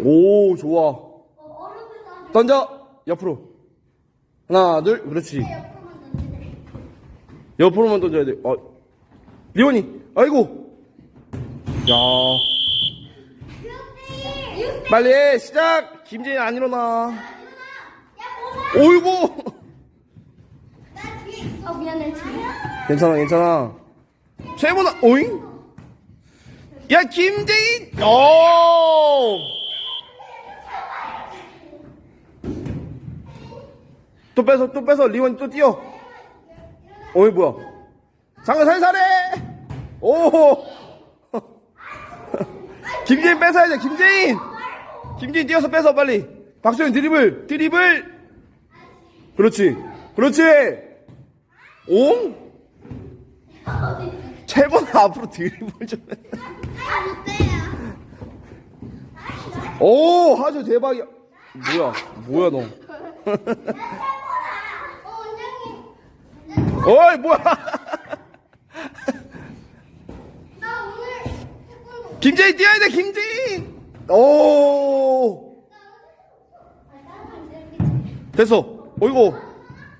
오, 좋아. 던져. 옆으로. 하나, 둘, 그렇지. 대 옆으로만 던져야 돼. 어, 리원이, 아이고. 야. 빨리 해, 시작. 김재인 안 일어나. 오이고. 어, 미안해, 지금. 괜찮아, 괜찮아. 최보다, 오잉? 야, 김재인! 오! 또 뺏어, 또 뺏어. 리원이 또 뛰어. 어이, 뭐야. 장관 살살해! 오! 김재인 뺏어야 돼, 김재인! 김재인 뛰어서 뺏어, 빨리. 박소연 드리블, 드리블! 그렇지. 그렇지! 오? 최보다 앞으로 드리블 좀 해. 아. 오, 하주 대박이야. 뭐야, 뭐야, 너. 어. 어이, 뭐야. 김재인 뛰어야 돼, 김재인. 오, 됐어. 어이구.